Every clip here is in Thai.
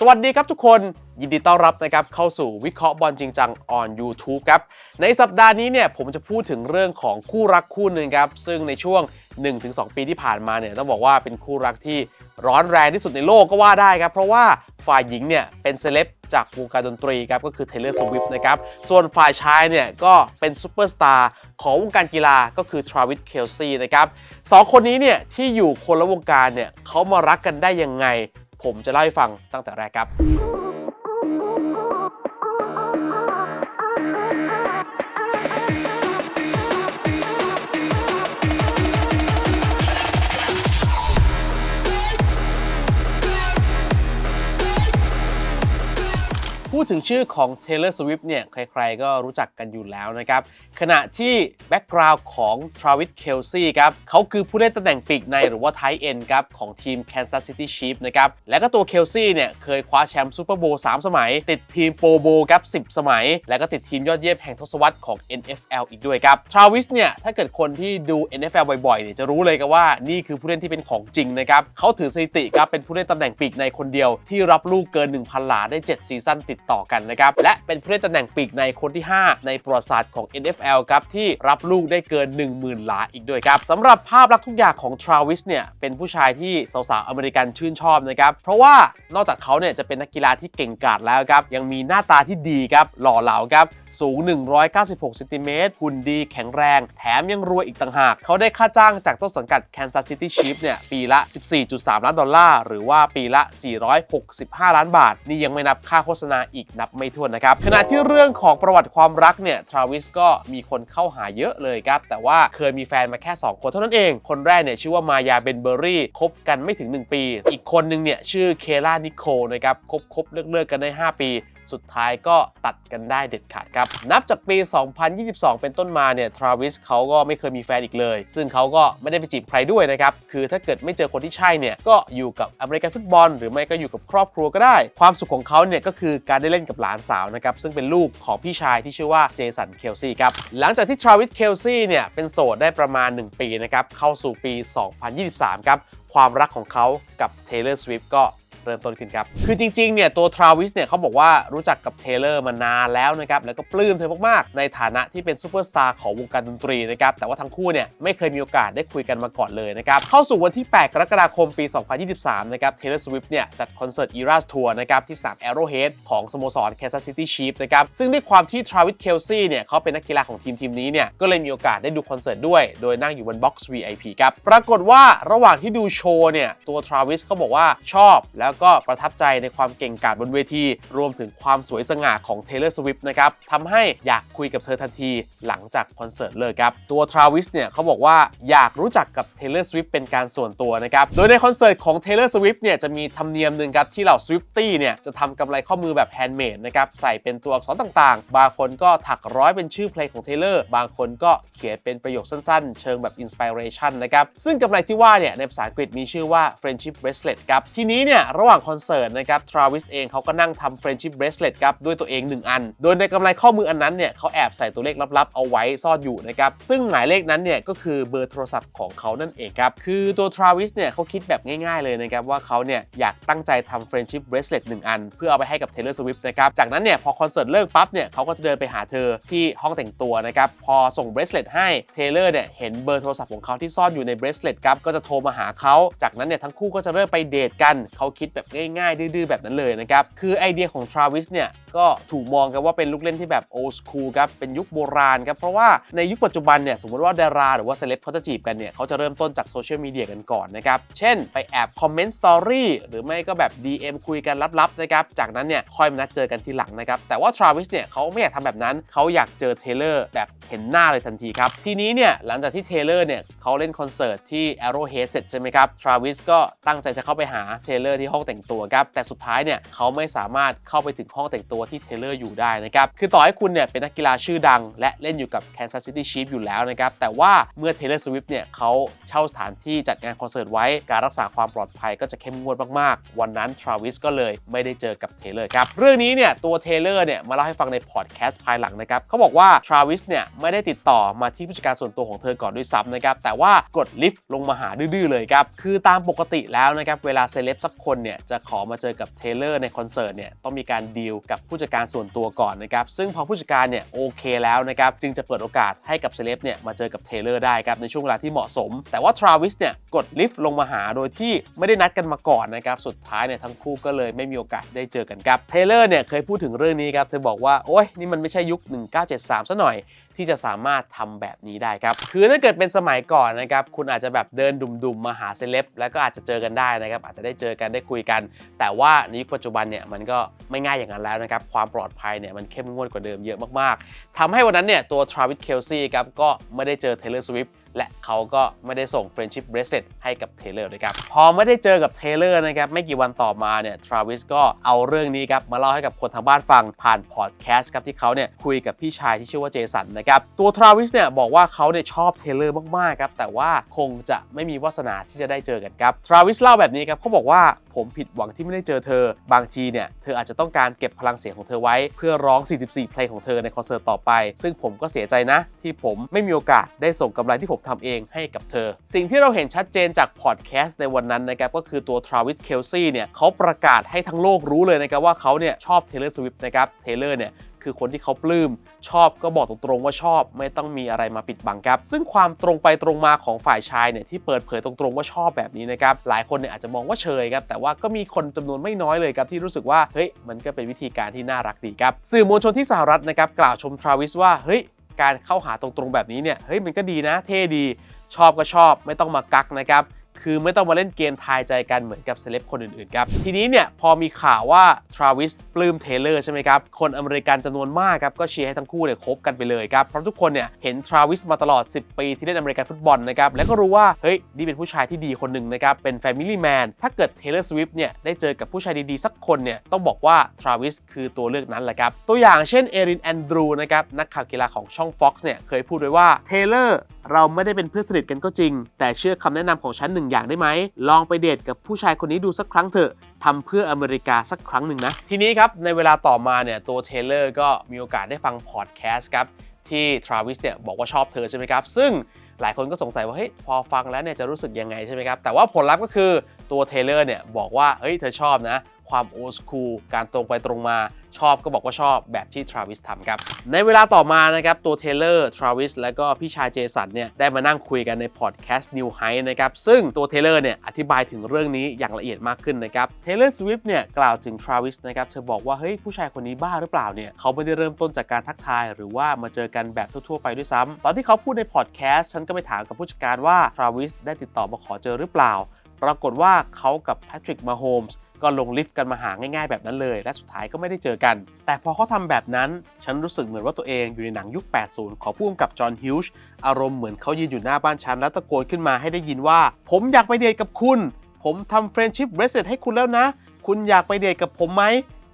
สวัสดีครับทุกคนยินดีต้อนรับนะครับเข้าสู่วิเคราะห์บอลจริงจัง on YouTube ครับ ในสัปดาห์นี้เนี่ยผมจะพูดถึงเรื่องของคู่รักคู่หนึ่งครับ ซึ่งในช่วง 1-2 ปีที่ผ่านมาเนี่ยต้องบอกว่าเป็นคู่รักที่ร้อนแรงที่สุดในโลกก็ว่าได้ครับ เพราะว่าฝ่ายหญิงเนี่ยเป็นเซเลบจากวงการดนตรีครับก็คือ Taylor Swift นะครับส่วนฝ่ายชายเนี่ยก็เป็นซูเปอร์สตาร์ของวงการกีฬาก็คือ Travis Kelce นะครับสองคนนี้เนี่ยที่อยู่คนละวงการเนี่ยเขามารักกันได้ยังไง ผมจะเล่าให้ฟังตั้งแต่แรกครับพูดถึงชื่อของ Taylor Swift เนี่ย ใครๆ ก็รู้จักกันอยู่แล้วนะครับ ขณะที่แบ็กกราวด์ของ Travis Kelce ครับเขาคือผู้เล่นตำแหน่งปีกในหรือว่า tight end ครับของทีม Kansas City Chiefs นะครับและก็ตัว Kelce เนี่ยเคยคว้าแชมป์ซูเปอร์โบว์3สมัย ติดทีมโปรโบว์ครับ10 สมัย และก็ติดทีมยอดเยี่ยมแห่งทศวรรษของ NFL อีกด้วยครับ Travis เนี่ยถ้าเกิดคนที่ดู NFL บ่อยๆเนี่ยจะรู้เลยกันว่านี่คือผู้เล่นที่เป็นของจริงนะครับเขาถือสถิติครับเป็นผู้เล่นตำแหน่งปีกในคนเดียว ที่รับลูกเกิน 1,000 หลาได้ 7 ซีซั่นติดต่อกันนะครับและเป็นผู้เล่นตำแหน่งปีกในคนที่ 5 ในประวัติศาสตร์ของ NFL ครับที่รับลูกได้เกิน 10,000 หลาอีกด้วยครับสำหรับภาพลักษณ์ทุกอย่างของ Travis เนี่ยเป็นผู้ชายที่สาวๆอเมริกันชื่นชอบนะครับเพราะว่านอกจากเขาเนี่ยจะเป็นนักกีฬาที่เก่งกาจแล้วครับยังมีหน้าตาที่ดีครับหล่อเหลาครับสูง 196เซนติเมตรหุ่นดีแข็งแรง แถมยังรวยอีกต่างหาก เขาได้ค่าจ้างจากต้นสังกัด Kansas City Chiefs เนี่ย ปีละ 14.3 ล้านดอลลาร์ หรือว่าปีละ 465 ล้านบาท นี่ยังไม่นับค่าโฆษณาอีกนับไม่ถ้วนนะครับ ขณะที่เรื่องของประวัติความรักเนี่ย ทราวิสก็มีีคนเข้าหาเยอะเลยครับ แต่ว่าเคยมีแฟนมาแค่ 2 คนเท่านั้นเอง คนแรกเนี่ยชื่อว่ามายาเบนเบอรี่คบกันไม่ถึง 1 ปี อีกคนนึงเนี่ยชื่อเคล่านิโคนะครับคบคบเลิกเลิกกันได้ 5 ปี สุดท้ายก็ตัดกันได้เด็ดขาดครับ นับจากปี 2022 เป็นต้นมาเนี่ยทราวิสเขาก็ไม่เคยมีแฟนอีกเลย ซึ่งเขาก็ไม่ได้ไปจีบใครด้วยนะครับ คือถ้าเกิดไม่เจอคนที่ใช่เนี่ยก็อยู่กับอเมริกันฟุตบอล หรือไม่ก็อยู่กับครอบครัวก็ได้ ความสุขของเขาเนี่ยก็คือการได้เล่นกับหลานสาวนะครับซึ่งเป็นลูกของพี่ชายที่ชื่อว่าเจสันเคลซี่ครับหลังจากที่ทราวิสเคลซี่เนี่ยเป็นโสดได้ประมาณ 1 ปีนะครับเข้าสู่ปี 2023 ครับความรักของเขากับ Taylor Swift ก็ เริ่มต้นขึ้นครับ คือจริงๆเนี่ยตัวทราวิสเนี่ยเขาบอกว่ารู้จักกับเทเลอร์มานานแล้วนะครับแล้วก็ปลื้มเธอมากๆ ในฐานะที่เป็นซูเปอร์สตาร์ของวงการดนตรีนะครับแต่ว่าทั้งคู่เนี่ยไม่เคยมีโอกาสได้คุยกันมาก่อนเลยนะครับเข้าสู่วันที่ 8 กรกฎาคมปี 2023 นะครับเทเลอร์สวิฟต์เนี่ยจัดคอนเสิร์ต Eras Tour นะครับที่สนาม Arrowhead ของสโมสร Kansas City Chiefs นะครับซึ่งด้วยความที่ทราวิสเคลซี่เนี่ยเขาเป็นนักกีฬาของทีมทีมนี้เนี่ยก็เลยมีโอกาสได้ดูคอนเสิร์ตด้วย โดยนั่งอยู่บนบ็อกซ์ VIP ครับปรากฏว่าระหว่างที่ดูโชว์เนี่ยตัวทราวิสเขาบอกว่าชอบแล้วก็ประทับใจในความเก่งกาจบนเวที รวมถึงความสวยสง่าของ Taylor Swift นะครับทำให้อยากคุยกับเธอทันทีหลังจากคอนเสิร์ตเลยครับ ตัวทราวิสเนี่ยเขาบอกว่าอยากรู้จักกับ Taylor Swift เป็นการส่วนตัวนะครับ โดยในคอนเสิร์ตของ Taylor Swift เนี่ยจะมีธรรมเนียมหนึ่งครับที่เหล่า Swiftie เนี่ยจะทำกำไรข้อมือแบบแฮนด์เมดนะครับใส่เป็นตัวอักษรต่างๆ บางคนก็ถักร้อยเป็นชื่อเพลงของ Taylor บางคนก็เขียนเป็นประโยคสั้นๆ เชิงแบบ inspiration นะครับซึ่งกำไรที่ว่าเนี่ยในภาษาอังกฤษมีชื่อว่า friendship bracelet ครับทีนี้เนี่ยระหว่างหว่างคอนเสิร์ตนะครับทราวิสเองเขาก็นั่งทำ friendship bracelet ครับด้วยตัวเอง 1 อัน โดยในกำไรข้อมืออันนั้นเนี่ยเขาแอบใส่ตัวเลขลับๆ เอาไว้ซ่อนอยู่นะครับ ซึ่งหมายเลขนั้นเนี่ยก็คือเบอร์โทรศัพท์ของเขานั่นเองครับ คือตัวทราวิสเนี่ยเขาคิดแบบง่ายๆเลยนะครับว่าเขาเนี่ยอยากตั้งใจทำ friendship bracelet 1 อัน เพื่อเอาไปให้กับ Taylor Swift นะครับจากนั้นเนี่ยพอคอนเสิร์ตเลิกปั๊บเนี่ยเขาก็จะเดินไปหาเธอที่ห้องแต่งตัวนะครับพอส่ง bracelet ให้ Taylor เนี่ยเห็นเบอร์โทรศัพท์ของเขาที่ซ่อนอยู่ใน bracelet ครับก็จะโทรมาหาเขาจากนั้นเนี่ยทั้งคู่ก็จะเริ่มไปเดทกันเขาคิดแบบง่ายๆ ดื้อๆ แบบนั้นเลยนะครับ คือไอเดียของ Travis เนี่ยก็ถูกมองกันว่าเป็นลูกเล่นที่แบบ old school ครับ เป็นยุคโบราณครับ เพราะว่าในยุคปัจจุบันเนี่ยสมมติว่าดาราหรือว่าเซเลบเขาจะจีบกันเนี่ยเขาจะเริ่มต้นจากโซเชียลมีเดียกันก่อนนะครับ เช่นไปแอบคอมเมนต์สตอรี่หรือไม่ก็แบบ DM คุยกันลับๆนะครับ จากนั้นเนี่ยค่อยมานัดเจอกันทีหลังนะครับ แต่ว่า Travis เนี่ยเขาไม่อยากทำแบบนั้นเขาอยากเจอเทเลอร์แบบเห็นหน้าเลยทันทีครับ ทีนี้เนี่ยหลังจากที่เทเลอร์เนี่ยเขาเล่นคอนเสิร์ตที่ Arrowhead เสร็จใช่ไหมครับ Travis ก็ตั้งใจจะเข้าไปหาเทเลอร์ที่ห้องแต่งตัวครับแต่สุดท้ายเนี่ยเขาไม่สามารถเข้าไปถึงห้องแต่งตัวที่เทเลอร์อยู่ได้นะครับคือต่อให้คุณเนี่ยเป็นนักกีฬาชื่อดัง และเล่นอยู่กับ Kansas City Chiefs อยู่แล้วนะครับแต่ว่าเมื่อ Taylor Swift เนี่ยเขาเช่าสถานที่จัดงานคอนเสิร์ตไว้การรักษาความปลอดภัยก็จะเข้มงวดมากๆ วันนั้น Travis ก็เลยไม่ได้เจอกับ Taylor ครับเรื่องนี้เนี่ยตัว Taylor เนี่ยมาเล่าให้ฟังในพอดแคสต์ภายหลังนะครับเขาบอกว่า Travis เนี่ยไม่ได้ติดต่อมาที่ผู้จัดการส่วนตัวของเธอก่อนด้วยซ้ำนะครับแต่ว่ากดลิฟต์ลงมาหาดื้อๆเลยครับคือตามปกติแล้วนะครับเวลาเซเลบสักคนเนี่ยจะขอมาเจอกับเทเลอร์ในคอนเสิร์ตเนี่ยต้องมีการดีลกับผู้จัดการส่วนตัวก่อนนะครับซึ่งพอผู้จัดการเนี่ยโอเคแล้วนะครับจึงจะเปิดโอกาสให้กับเซเลบเนี่ยมาเจอกับเทเลอร์ได้ครับในช่วงเวลาที่เหมาะสม แต่ว่าทราวิสเนี่ยกดลิฟต์ลงมาหาโดยที่ไม่ได้นัดกันมาก่อนนะครับสุดท้ายเนี่ยทั้งคู่ก็เลยไม่มีโอกาสได้เจอกันครับเทเลอร์เนี่ยเคยพูดถึงเรื่องนี้ครับเธอบอกว่าโอ๊ยนี่มันไม่ใช่ยุค 1973ซะหน่อย ที่จะสามารถทำแบบนี้ได้ครับคือถ้าเกิดเป็นสมัยก่อนนะครับคุณอาจจะแบบเดินดุมๆมาหาเซเลบแล้วก็อาจจะเจอกันได้นะครับอาจจะได้เจอกันได้คุยกัน แต่ว่าในยุคปัจจุบันเนี่ยมันก็ไม่ง่ายอย่างนั้นแล้วนะครับความปลอดภัยเนี่ยมันเข้มงวดกว่าเดิมเยอะมากๆทำให้วันนั้นเนี่ยตัวทราวิสเคลซี่ครับก็ไม่ได้เจอเทเลอร์สวิฟ และเขาก็ไม่ได้ส่ง Friendship Bracelet ให้กับเทเลอร์ด้วยครับ พอไม่ได้เจอกับเทเลอร์นะครับ ไม่กี่วันต่อมาเนี่ยทราวิสก็เอาเรื่องนี้ครับ มาเล่าให้กับคนทางบ้านฟังผ่านพอดแคสต์ครับที่เขาเนี่ยคุยกับพี่ชายที่ชื่อว่าเจสันนะครับ ตัวทราวิสเนี่ยบอกว่าเขาเนี่ยชอบเทเลอร์มากๆครับ แต่ว่าคงจะไม่มีวาสนาที่จะได้เจอกันครับทราวิสเล่าแบบนี้ครับเขาบอกว่าผมผิดหวังที่ไม่ได้เจอเธอ บางทีเนี่ยเธออาจจะต้องการเก็บพลังเสียงของเธอไว้ เพื่อร้อง 44 เพลงของเธอในคอนเสิร์ตต่อไป ซึ่งผมก็เสียใจนะที่ผมไม่มีโอกาสได้ส่งกำไรที่ผมทำเองให้กับเธอ สิ่งที่เราเห็นชัดเจนจากพอดแคสต์ในวันนั้นนะครับก็คือตัวทราวิสเคลซี่เนี่ยเขาประกาศให้ทั้งโลกรู้เลยนะครับว่าเขาเนี่ยชอบเทเลอร์สวิฟต์นะครับเทเลอร์เนี่ยคือคนที่เขาปลื้มชอบก็บอกตรงๆว่าชอบ ไม่ต้องมีอะไรมาปิดบังครับ ซึ่งความตรงไปตรงมาของฝ่ายชายเนี่ยที่เปิดเผยตรงๆว่าชอบแบบนี้นะครับหลายคนเนี่ยอาจจะมองว่าเชยครับแต่ว่าก็มีคนจำนวนไม่น้อยเลยครับที่รู้สึกว่าเฮ้ยมันก็เป็นวิธีการที่น่ารักดีครับสื่อมวลชนที่สหรัฐนะครับกล่าวชมทราวิสว่าเฮ้ย การเข้าหาตรงๆแบบนี้เนี่ยเฮ้ยมันก็ดีนะเท่ดี ชอบก็ชอบไม่ต้องมากักนะครับ คือไม่ต้องมาเล่นเกมทายใจกันเหมือนกับเซเลบคนอื่นๆครับ ทีนี้เนี่ยพอมีข่าวว่าทราวิสปลื้มเทเลอร์ใช่ไหมครับ คนอเมริกันจำนวนมากครับ ก็เชียร์ให้ทั้งคู่เนี่ยคบกันไปเลยครับ เพราะทุกคนเนี่ยเห็นทราวิสมาตลอด 10 ปีที่เล่นอเมริกันฟุตบอลนะครับ แล้วก็รู้ว่า เฮ้ย นี่เป็นผู้ชายที่ดีคนหนึ่งนะครับ เป็นแฟมิลี่แมนถ้าเกิดเทเลอร์สวิฟเนี่ยได้เจอกับผู้ชายดีๆสักคนเนี่ยต้องบอกว่าทราวิสคือตัวเลือกนั้นแหละครับตัวอย่างเช่นเอรินแอนดรูนะครับนักข่าวกีฬาของช่อง Fox เนี่ยเคยพูดไว้ว่าเทเลอร์ เราไม่ได้เป็นเพื่อนสนิทกันก็จริง แต่เชื่อคำแนะนำของฉันหนึ่งอย่างได้ไหม ลองไปเดทกับผู้ชายคนนี้ดูสักครั้งเถอะทำเพื่ออเมริกาสักครั้งหนึ่งนะ ทีนี้ครับ ในเวลาต่อมาเนี่ยตัวเทเลอร์ก็มีโอกาสได้ฟังพอดแคสต์ครับ ที่ทราวิสเนี่ยบอกว่าชอบเธอใช่ไหมครับ ซึ่งหลายคนก็สงสัยว่าเฮ้ยพอฟังแล้วเนี่ยจะรู้สึกยังไงใช่ไหมครับ แต่ว่าผลลัพธ์ก็คือตัวเทเลอร์เนี่ยบอกว่าเฮ้ยเธอชอบนะ ความโอ s คูลการตรงไปตรงมา ชอบก็บอกว่าชอบแบบที่ทราวิสทำครับ ในเวลาต่อมานะครับ ตัวเทเลอร์ทราวิสและก็พี่ชายเจสันเนี่ย ได้มานั่งคุยกันในพอดแคสต์ New Heights นะครับ ซึ่งตัวเทเลอร์เนี่ย อธิบายถึงเรื่องนี้อย่างละเอียดมากขึ้นนะครับเทเลอร์สวิฟเนี่ย กล่าวถึงทราวิสนะครับเธอบอกว่าเฮ้ยผู้ชายคนนี้บ้าหรือเปล่าเนี่ยเขาไม่ได้เริ่มต้นจากการทักทาย หรือว่ามาเจอกันแบบทั่วๆไปด้วยซ้ำตอนที่เขาพูดในพอดแคสต์ฉันก็ไปถามกับผู้จัดการว่าทราวิสได้ติดต่อมาขอเจอหรือเปล่า ปรากฏว่าเขากับแพทริกมาโฮมส์ ก็ลงลิฟต์กันมาหาง่ายๆแบบนั้นเลย และสุดท้ายก็ไม่ได้เจอกัน แต่พอเขาทำแบบนั้น ฉันรู้สึกเหมือนว่าตัวเองอยู่ในหนังยุค 80 ของผู้กำกับจอห์นฮิวช์อารมณ์เหมือนเขายืนอยู่หน้าบ้านฉันแล้วตะโกนขึ้นมาให้ได้ยินว่า ผมอยากไปเดทกับคุณ ผมทำเฟรนชิพเบรสเ e ตให้คุณแล้วนะ คุณอยากไปเดทกับผมไหม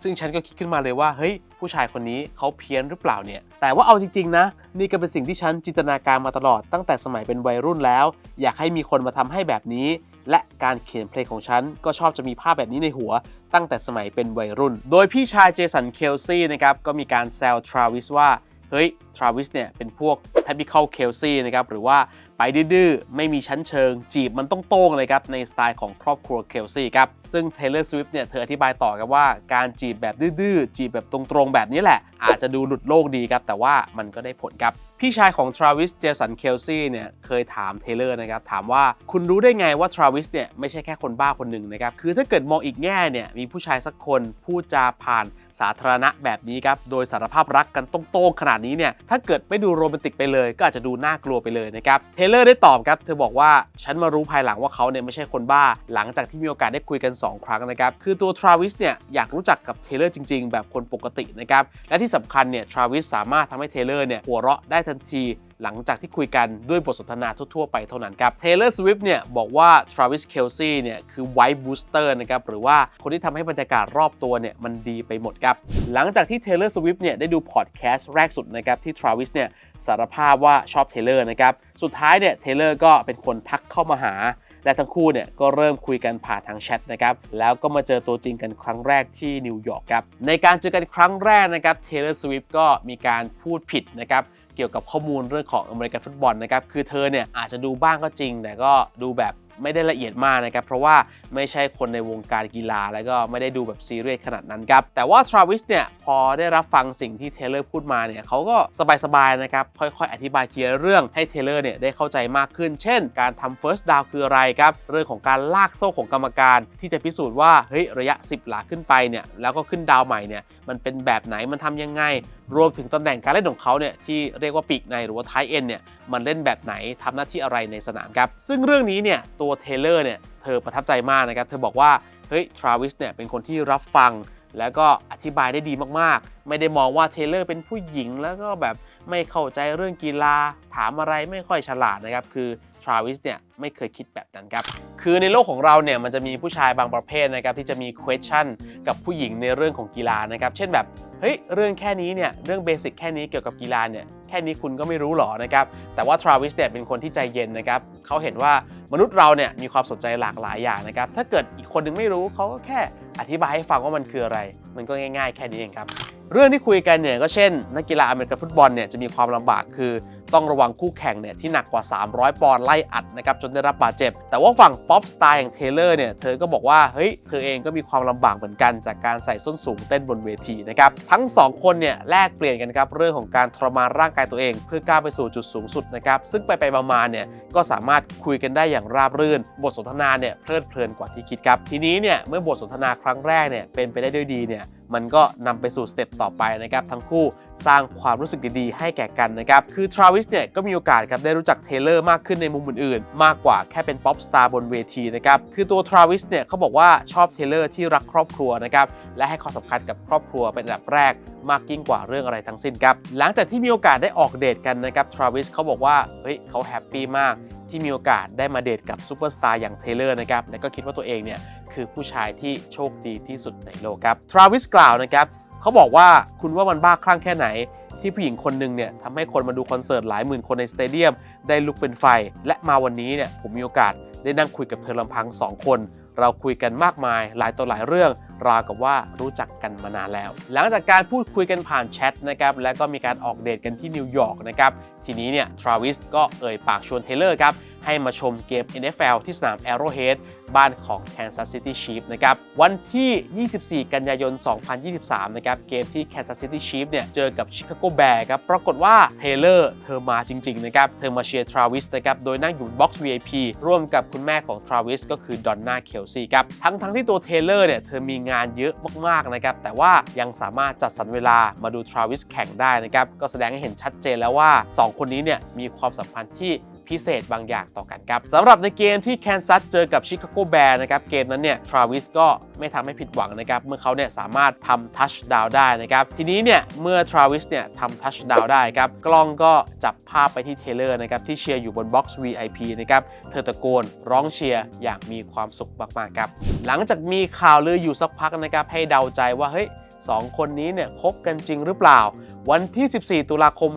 ซึ่งฉันก็คิดขึ้นมาเลยว่าเฮ้ยผู้ชายคนนี้เขาเพี้ยนหรือเปล่าเนี่ย แต่ว่าเอาจริงๆนะ นี่ก็เป็นสิ่งที่ฉันจินตนาการมาตลอดตั้งแต่สมัยเป็นวัยรุ่นแล้ว อยากให้มีคนมาทำให้แบบนี้ และการเขียนเพลงของฉัน ก็ชอบจะมีภาพแบบนี้ในหัว ตั้งแต่สมัยเป็นวัยรุ่น โดยพี่ชายเจสันเคลซี่นะครับก็มีการแซวทราวิสว่าเฮ้ยทราวิสเนี่ยเป็นพวกแทบิคอลเคลซี่นะครับหรือว่า ไปดื้อๆไม่มีชั้นเชิง จีบมันต้องโต้งเลยครับ ในสไตล์ของครอบครัวเคลซี่ครับ ซึ่ง Taylor Swift เนี่ยเธออธิบายต่อครับว่าการจีบแบบดื้อๆจีบแบบตรงๆ แบบนี้แหละ อาจจะดูหลุดโลกดีครับ แต่ว่ามันก็ได้ผลครับ พี่ชายของทราวิสเจสันเคลซี่เนี่ยเคยถามเทเลอร์นะครับ ถามว่าคุณรู้ได้ไงว่าทราวิสเนี่ยไม่ใช่แค่คนบ้าคนหนึ่งนะครับคือถ้าเกิดมองอีกแง่เนี่ยมีผู้ชายสักคนพูดจาผ่าน สาธารณะแบบนี้ครับ โดยสารภาพรักกันตรงๆขนาดนี้เนี่ย ถ้าเกิดไม่ดูโรแมนติกไปเลย ก็อาจจะดูน่ากลัวไปเลยนะครับ เทเลอร์ได้ตอบครับ เธอบอกว่าฉันมารู้ภายหลังว่าเขาเนี่ยไม่ใช่คนบ้า หลังจากที่มีโอกาสได้คุยกัน 2 ครั้งนะครับ คือตัวทราวิสเนี่ยอยากรู้จักกับเทเลอร์จริง ๆ แบบคนปกตินะครับ และที่สำคัญเนี่ยทราวิสสามารถทำให้เทเลอร์เนี่ยหัวเราะได้ทันทีหลังจากที่คุยกันด้วยบทสนทนาทั่ว ๆ ไปเท่านั้นครับ Taylor Swift เนี่ยบอกว่า Travis Kelce เนี่ยคือ White Booster นะครับหรือว่าคนที่ทำให้บรรยากาศรอบตัวเนี่ยมันดีไปหมดครับ หลังจากที่ Taylor Swift เนี่ยได้ดูพอดแคสต์แรกสุดนะครับที่ Travis เนี่ยสารภาพว่าชอบ Taylor นะครับสุดท้ายเนี่ย Taylor ก็เป็นคนทักเข้ามาหาและทั้งคู่เนี่ยก็เริ่มคุยกันผ่านทางแชทนะครับแล้วก็มาเจอตัวจริงกันครั้งแรกที่นิวยอร์กครับในการเจอกันครั้งแรกนะครับ Taylor Swift ก็มีการพูดผิดนะครับ เกี่ยวกับข้อมูลเรื่องของอเมริกันฟุตบอลนะครับคือเธอเนี่ยอาจจะดูบ้างก็จริง แต่ก็ดูแบบไม่ได้ละเอียดมากนะครับ เพราะว่าไม่ใช่คนในวงการกีฬา แล้วก็ไม่ได้ดูแบบซีเรียสขนาดนั้นครับ แต่ว่าทราวิสเนี่ย พอได้รับฟังสิ่งที่เทเลอร์พูดมาเนี่ยเขาก็สบายๆนะครับ ค่อยๆ อธิบายทีละเรื่องให้เทเลอร์เนี่ย ได้เข้าใจมากขึ้น เช่น การทำ first down คืออะไรครับ เรื่องของการลากโซ่ของกรรมการ ที่จะพิสูจน์ว่าเฮ้ยระยะ 10 หลาขึ้นไปเนี่ยแล้วก็ขึ้นดาวใหม่เนี่ยมันเป็นแบบไหนมันทำยังไงรวมถึงตำแหน่งการเล่นของเขาเนี่ยที่เรียกว่าปีกในหรือว่าท้ายเอ็นเนี่ยมันเล่นแบบไหนทำหน้าที่อะไรในสนามครับ ซึ่งเรื่องนี้เนี่ยตัวเทเลอร์เนี่ยเธอประทับใจมากนะครับ เธอบอกว่าเฮ้ยทราวิสเนี่ยเป็นคนที่รับฟัง แล้วก็อธิบายได้ดีมากๆ ไม่ได้มองว่าเทเลอร์เป็นผู้หญิงแล้วก็แบบไม่เข้าใจเรื่องกีฬาถามอะไรไม่ค่อยฉลาดนะครับ คือ ทราวิสเนี่ยไม่เคยคิดแบบนั้นครับ คือในโลกของเราเนี่ยมันจะมีผู้ชายบางประเภทนะครับที่จะมี question กับผู้หญิงในเรื่องของกีฬานะครับ เช่นแบบ เฮ้ย เรื่องแค่นี้เนี่ยเรื่องเบสิกแค่นี้เกี่ยวกับกีฬาเนี่ยแค่นี้คุณก็ไม่รู้หรอนะครับ แต่ว่าทราวิสเนี่ยเป็นคนที่ใจเย็นนะครับเขาเห็นว่ามนุษย์เราเนี่ยมีความสนใจหลากหลายอย่างนะครับ ถ้าเกิดอีกคนนึงไม่รู้เขาก็แค่อธิบายให้ฟังว่ามันคืออะไร มันก็ง่าย ๆ แค่นี้เองครับ เรื่องที่คุยกันเนี่ยก็เช่น นักกีฬาอเมริกันฟุตบอลเนี่ยจะมีความลำบากคือ ต้องระวังคู่แข่งเนี่ยที่หนักกว่า 300 ปอนด์ไล่อัดนะครับจนได้รับบาดเจ็บ แต่ว่าฝั่งป๊อปสไตล์อย่างเทเลอร์เนี่ยเธอก็บอกว่าเฮ้ยเธอเองก็มีความลำบากเหมือนกันจากการใส่ส้นสูงเต้นบนเวทีนะครับทั้ง 2 คนเนี่ยแลกเปลี่ยนกันครับเรื่องของการทรมานร่างกายตัวเอง เพื่อก้าวไปสู่จุดสูงสุดนะครับซึ่งไปไปมาเนี่ยก็สามารถคุยกันได้อย่างราบรื่น บทสนทนาเนี่ยเพลิดเพลินกว่าที่คิดครับทีนี้เนี่ยเมื่อบทสนทนาครั้งแรกเนี่ยเป็นไปได้ด้วยดีเนี่ยมันก็นำไปสู่สเต็ปต่อไปนะครับทั้งคู่สร้างความรู้สึกดีๆ ให้แก่กันนะครับ คือทราวิสเนี่ยก็มีโอกาสครับได้รู้จักเทเลอร์มากขึ้นในมุมอื่นๆ มากกว่าแค่เป็นป๊อปสตาร์บนเวทีนะครับ คือตัวทราวิสเนี่ยเขาบอกว่าชอบเทเลอร์ที่รักครอบครัวนะครับและให้ความสำคัญกับครอบครัวเป็นอันดับแรกมากยิ่งกว่าเรื่องอะไรทั้งสิ้นครับหลังจากที่มีโอกาสได้ออกเดทกันนะครับทราวิสเขาบอกว่าเฮ้ยเขาแฮปปี้มากที่มีโอกาสได้มาเดทกับซูเปอร์สตาร์อย่างเทเลอร์นะครับและก็คิดว่าตัวเองเนี่ยคือผู้ชายที่โชคดีที่สุดในโลกครับทราวิสกล่าวนะครับ เขาบอกว่าคุณว่ามันบ้าคลั่งแค่ไหน ที่ผู้หญิงคนหนึ่งเนี่ยทำให้คนมาดูคอนเสิร์ตหลายหมื่นคนในสเตเดียม ได้ลุกเป็นไฟ และมาวันนี้เนี่ยผมมีโอกาสได้นั่งคุยกับเธอลำพัง2คน เราคุยกันมากมาย หลายต่อหลายเรื่อง ราวกับว่ารู้จักกันมานานแล้ว หลังจากการพูดคุยกันผ่านแชทนะครับและก็มีการออกเดทกันที่นิวยอร์กนะครับทีนี้เนี่ยทราวิสก็เอ่ยปากชวนเทเลอร์ครับ ให้มาชมเกม NFL ที่สนาม Arrowhead บ้านของ Kansas City Chiefs นะครับวันที่ 24 กันยายน 2023 นะครับเกมที่ Kansas City Chiefs เนี่ยเจอกับ Chicago Bears ครับปรากฏว่าเทเลอร์เธอมาจริงๆนะครับเธอมาเชียร์ทราวิสนะครับโดยนั่งอยู่บ็อกซ์ VIP ร่วมกับคุณแม่ของทราวิสก็คือดอนน่าเคลซีครับทั้งทั้งที่ตัวเทเลอร์เนี่ยเธอมีงานเยอะมากๆนะครับแต่ว่ายังสามารถจัดสรรเวลามาดูทราวิสแข่งได้นะครับก็แสดงให้เห็นชัดเจนแล้วว่า 2 คนนี้เนี่ยมีความสัมพันธ์ที่ พิเศษบางอย่างต่อกันครับสำหรับในเกมที่แคนซัสเจอกับชิคาโกแบร์นะครับเกมนั้นเนี่ยทราวิสก็ไม่ทำให้ผิดหวังนะครับเมื่อเขาเนี่ยสามารถทำทัชดาวได้นะครับทีนี้เนี่ยเมื่อทราวิสเนี่ยทำทัชดาวได้ครับกล้องก็จับภาพไปที่เทเลอร์นะครับที่เชียร์อยู่บนบ็อกซ์ VIP นะครับเธอตะโกนร้องเชียร์อย่างมีความสุขมากๆครับหลังจากมีข่าวลืออยู่สักพักนะครับให้เดาใจว่าเฮ้ยสองคนนี้เนี่ยคบกันจริงหรือเปล่า วันที่ 14 ตุลาคม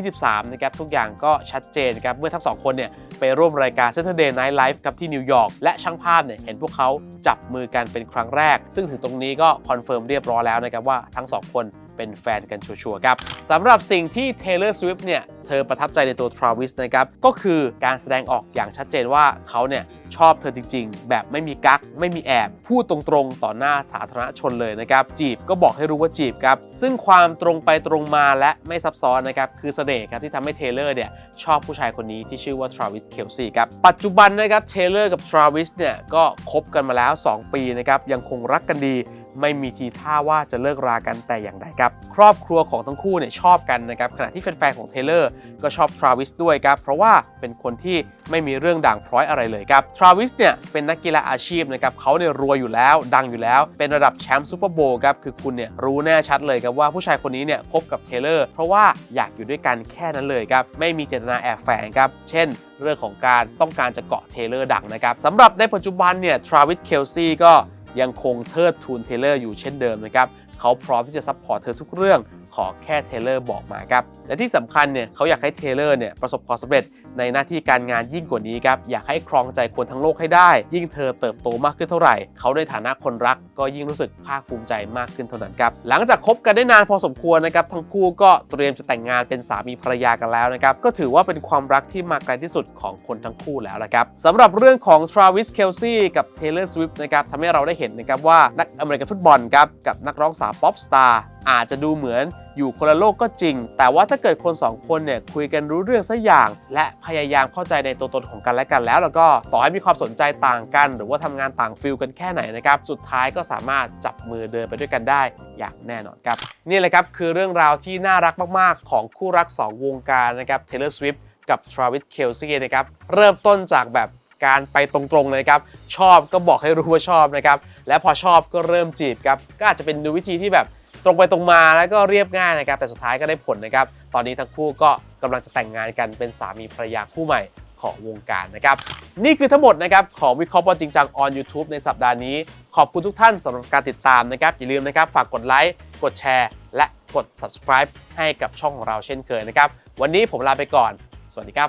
2023 นะครับทุกอย่างก็ชัดเจนครับเมื่อทั้งสองคนเนี่ยไปร่วมรายการ Saturday Night Live ครับที่นิวยอร์กและช่างภาพเนี่ยเห็นพวกเขาจับมือกันเป็นครั้งแรก ซึ่งถึงตรงนี้ก็คอนเฟิร์มเรียบร้อยแล้วนะครับว่าทั้งสองคน เป็นแฟนกันชัวร์ๆครับสำหรับสิ่งที่ Taylor Swift เนี่ย เธอประทับใจในตัว Travis นะครับ ก็คือการแสดงออกอย่างชัดเจนว่าเขาเนี่ยชอบเธอจริงๆ แบบไม่มีกักไม่มีแอบ พูดตรงๆ ต่อหน้าสาธารณชนเลยนะครับ จีบก็บอกให้รู้ว่าจีบครับ ซึ่งความตรงไปตรงมาและไม่ซับซ้อนนะครับ คือเสน่ห์ครับที่ทำให้เทเลอร์เนี่ยชอบผู้ชายคนนี้ที่ชื่อว่า Travis Kelce ครับ ปัจจุบันนะครับเทเลอร์กับ Travis เนี่ยก็คบกันมาแล้ว 2 ปีนะครับ ยังคงรักกันดี ไม่มีทีท่าว่าจะเลิกรากันแต่อย่างใดครับ ครอบครัวของทั้งคู่เนี่ยชอบกันนะครับขณะที่แฟนๆของเทเลอร์ก็ชอบทราวิสด้วยครับ เพราะว่าเป็นคนที่ไม่มีเรื่องด่างพร้อยอะไรเลยครับทราวิสเนี่ยเป็นนักกีฬาอาชีพนะครับเขาเนี่ยรวยอยู่แล้ว ดังอยู่แล้ว เป็นระดับแชมป์ซูเปอร์โบว์ครับคือคุณเนี่ยรู้แน่ชัดเลยครับว่าผู้ชายคนนี้เนี่ยคบกับเทเลอร์เพราะว่าอยากอยู่ด้วยกันแค่นั้นเลยครับไม่มีเจตนาแอบแฝงครับเช่นเรื่องของการต้องการจะเกาะเทเลอร์ดังนะครับสำหรับในปัจจุบันเนี่ยทราวิสเคลซีก็ ยังคงเทิดทูนเทเลอร์อยู่เช่นเดิมนะครับเขาพร้อมที่จะซัพพอร์ตเธอทุกเรื่อง ขอแค่เทเลอร์บอกมาครับและที่สำคัญเนี่ยเขาอยากให้เทเลอร์เนี่ยประสบความสำเร็จในหน้าที่การงานยิ่งกว่านี้ครับอยากให้ครองใจคนทั้งโลกให้ได้ ยิ่งเธอเติบโตมากขึ้นเท่าไหร่ เขาในฐานะคนรักก็ยิ่งรู้สึกภาคภูมิใจมากขึ้นเท่านั้นครับหลังจากคบกันได้นานพอสมควรนะครับทั้งคู่ก็เตรียมจะแต่งงานเป็นสามีภรรยากันแล้วนะครับก็ถือว่าเป็นความรักที่มาไกลที่สุดของคนทั้งคู่แล้วละครับสำหรับเรื่องของ Travis Kelce กับ Taylor Swift นะครับทำให้เราได้เห็นนะครับว่านักอเมริกันฟุตบอลครับกับนักร้องสาวป๊อปสตาร์ อาจจะดูเหมือนอยู่คนละโลกก็จริง แต่ว่าถ้าเกิดคนสองคนเนี่ยคุยกันรู้เรื่องสักอย่าง และพยายามเข้าใจในตัวตนของกันและกันแล้ว แล้วก็ต่อให้มีความสนใจต่างกัน หรือว่าทำงานต่างฟิลกันแค่ไหนนะครับ สุดท้ายก็สามารถจับมือเดินไปด้วยกันได้อย่างแน่นอนครับ นี่แหละครับคือเรื่องราวที่น่ารักมาก ๆ ของคู่รัก 2 วงการนะครับ Taylor Swift กับ Travis Kelce นะครับเริ่มต้นจากแบบการไปตรงๆเลยครับ ชอบก็บอกให้รู้ว่าชอบนะครับและพอชอบก็เริ่มจีบครับก็อาจจะเป็นดูวิธีที่แบบ ตรงไปตรงมาแล้วก็เรียบง่ายนะครับแต่สุดท้ายก็ได้ผลนะครับ ตอนนี้ทั้งคู่ก็กำลังจะแต่งงานกันเป็นสามีภรรยาคู่ใหม่ของวงการนะครับ นี่คือทั้งหมดนะครับของวิเคราะห์บอลจริงจัง on YouTube ในสัปดาห์นี้ ขอบคุณทุกท่านสำหรับการติดตามนะครับ อย่าลืมนะครับ ฝากกดไลค์กดแชร์ และกด subscribe ให้กับช่องของเราเช่นเคยนะครับ วันนี้ผมลาไปก่อน สวัสดีครับ